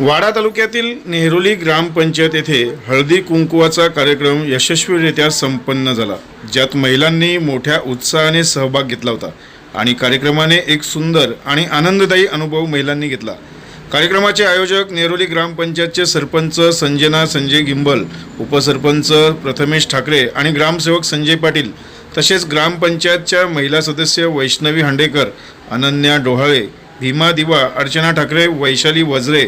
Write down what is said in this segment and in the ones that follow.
वाडा तालुक्यातील नेहरोली ग्रामपंचायत येथे हळदी कुंकुवाचा कार्यक्रम यशस्वीरित्या संपन्न झाला ज्यात महिलांनी मोठ्या उत्साहाने सहभाग घेतला होता आणि कार्यक्रमाने एक सुंदर आणि आनंददायी अनुभव महिलांनी घेतला. कार्यक्रमाचे आयोजक नेहरोली ग्रामपंचायतचे सरपंच संजना संजय गिंबल उपसरपंच प्रथमेश ठाकरे आणि ग्रामसेवक संजय पाटील तसेच ग्रामपंचायतच्या महिला सदस्य वैष्णवी हांडेकर अनन्या डोहाळे भीमा दिवा अर्चना ठाकरे वैशाली वजरे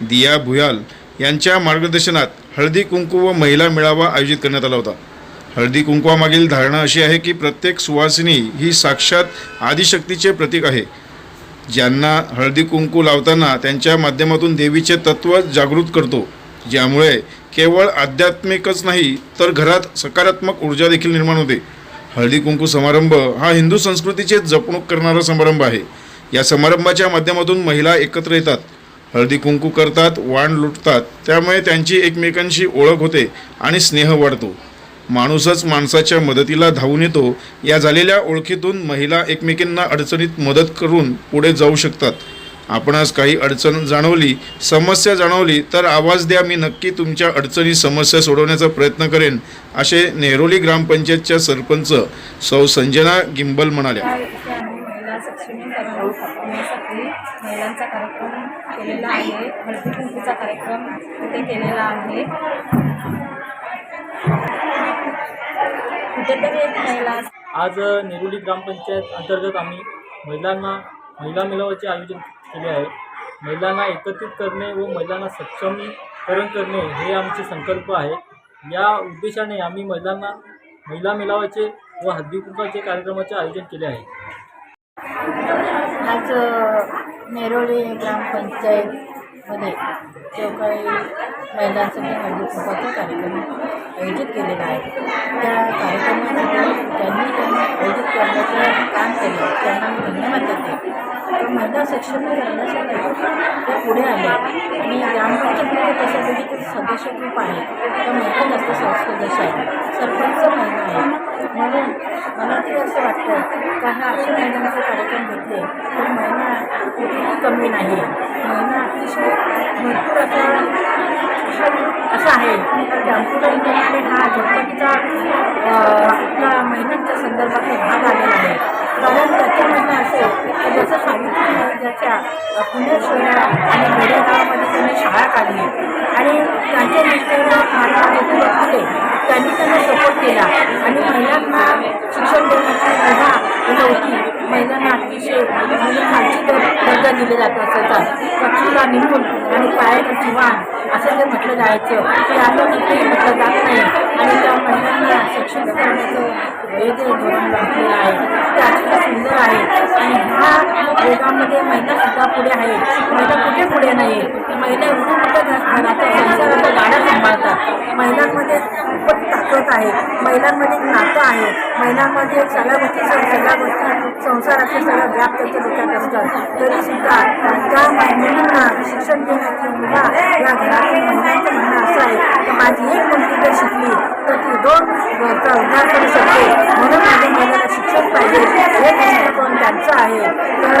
दिया भुयाल यांच्या मार्गदर्शनात हळदी कुंकू व महिला मेळावा आयोजित करण्यात आला होता. हळदी कुंकवामागील धारणा अशी आहे की प्रत्येक सुवासिनी ही साक्षात आदिशक्तीचे प्रतीक आहे. ज्यांना हळदी कुंकू लावताना त्यांच्या माध्यमातून देवीचे तत्त्व जागृत करतो ज्यामुळे केवळ आध्यात्मिकच नाही तर घरात सकारात्मक ऊर्जा देखील निर्माण होते. हळदी कुंकू समारंभ हा हिंदू संस्कृतीचे जपणूक करणारा समारंभ आहे. या समारंभाच्या माध्यमातून महिला एकत्र येतात हळदी कुंकू करतात वाण लुटतात त्यामुळे त्यांची एकमेकांशी ओळख होते आणि स्नेह वाढतो. माणूसच माणसाच्या मदतीला धावून येतो या झालेल्या ओळखीतून महिला एकमेकींना अडचणीत मदत करून पुढे जाऊ शकतात. आपणास काही अडचण जाणवली समस्या जाणवली तर आवाज द्या मी नक्की तुमच्या अडचणी समस्या सोडवण्याचा प्रयत्न करेन असे नेहरोली ग्रामपंचायतच्या सरपंच सौ संजना गिंबल म्हणाल्या. महिला सक्षमीकरण होण्यासाठी महिलांचा कार्यक्रम केलेला आहे. हळदी कुंकूचा कार्यक्रम तिथे केलेला आहे. कुठेतरी एक महिला आज नेरुली ग्रामपंचायत अंतर्गत आम्ही महिलांना महिला मेळाव्याचे आयोजन केले आहे. महिलांना एकत्रित करणे व महिलांना सक्षमीकरण करणे हे आमचे संकल्प आहे. या उद्देशाने आम्ही महिलांना महिला मेळाव्याचे व हळदीकुंकाचे कार्यक्रमाचे आयोजन केले आहे. आज नेरोळी ग्रामपंचायतमध्ये जो काही महिलांसाठी हळदी कुंकवाचा कार्यक्रम आयोजित केलेला आहे त्या कार्यक्रमामध्ये ज्यांनी त्यांनी आयोजित करण्याचं काम केलं. त्यांना मी धन्यवाद देते. तर सक्षम करण्यासाठी त्या पुढे आल्या आणि ग्रामपंचायतीमध्ये तसं म्हणजे बघितलं सदस्य खूप आहे तर महिला जास्त सदस्य आहे सरपंच महिला आहे. म्हणून मला तरी असं वाटतं का हा अशा महिलांचे कार्यक्रम घेतले तर महिना कुठेही कमी नाही. महिना अतिशय भरपूर असा असं आहे. पुणे शहरात आणि खेडेगावामध्ये त्यांनी शाळा काढली. आणि त्यांचे मिस्टर महात्मा फुले त्यांनी त्यांना सपोर्ट केला. आणि महिलांना शिक्षण देण्याची मुभा होती महिलांना अतिशय खालची दर्जा दिले जात असायचा पक्षीला निघून आणि पायाचं जीवन असं जे म्हटलं जायचं ते आता कुठेही म्हटलं जात नाही. आणि त्या महिलांना शिक्षण करण्याचं हे धोरण घातलेलं आहे. ते अतिशय सुंदर आहे. आणि ह्या योगामध्ये महिलासुद्धा पुढे आहे. महिला कुठे पुढे नाही महिला एवढं मोठं घराचा संसाराचा गाडा सांभाळतात. महिलांमध्ये खूपच ताकद आहे. महिलांमध्ये एक नातं आहे. महिलांमध्ये सगळ्या गोष्टी सगळ्या गोष्टी संसाराचे सगळ्या व्याप त्यांच्या डोक्यात असतात. तरीसुद्धा त्या मुलींना शिक्षण देण्याची मुला या घरातील महिलांचं म्हणणं असं आहे की माझी एक मुलगी जर शिकली तर ती दोन घरचा उद्धार करू शकते. म्हणून माझ्या मुलाला शिक्षण पाहिजे. हे दृष्टिकोन त्यांचं आहे. तर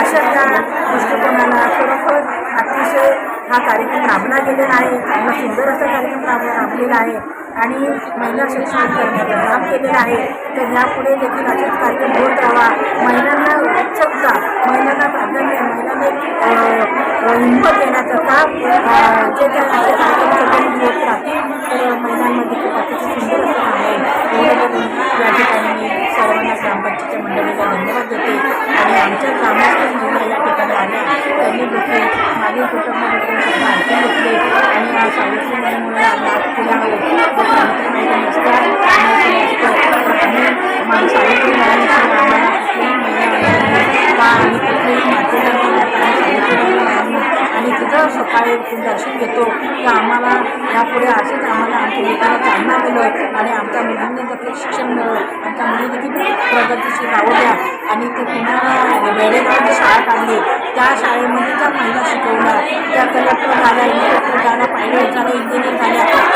अशा त्या दृष्टिकोनाला खरोखर अतिशय हा कार्यक्रम राबला गेलेला आहे. चांगला सुंदर असा कार्यक्रम राब राबलेला आहे. आणि महिला शिक्षण करण्याचं काम केलेलं आहे. तर यापुढे देखील असेच कार्यक्रम होत राहावा. महिलांना उत्सुकता महिलांना प्राधान्य महिलांना हिंमत देण्याचं काम जे त्या त्यांनी माझे मागील कुटुंबाबद्दल सुद्धा आणि या सावित्री महिन्यामुळे लाभ सावित्री आणि सावित्री आम्ही कुठलीही आणि तिथं सकाळी दर्शन घेतो तर आम्हाला यापुढे असेच आम्हाला आमच्या मुलाला चालना मिळत आणि आमच्या मुलांनी देखील शिक्षण मिळत आमच्या मुली देखील प्रगतीची राहू द्या आणि ते पुन्हा वेळेगावात शाळा काढली त्या शाळेमध्ये त्या महिला शिकवल्या त्या कलेक्टर झाल्या इंजिनियर झाल्या पायलट झाल्या इंजिनियर झाल्या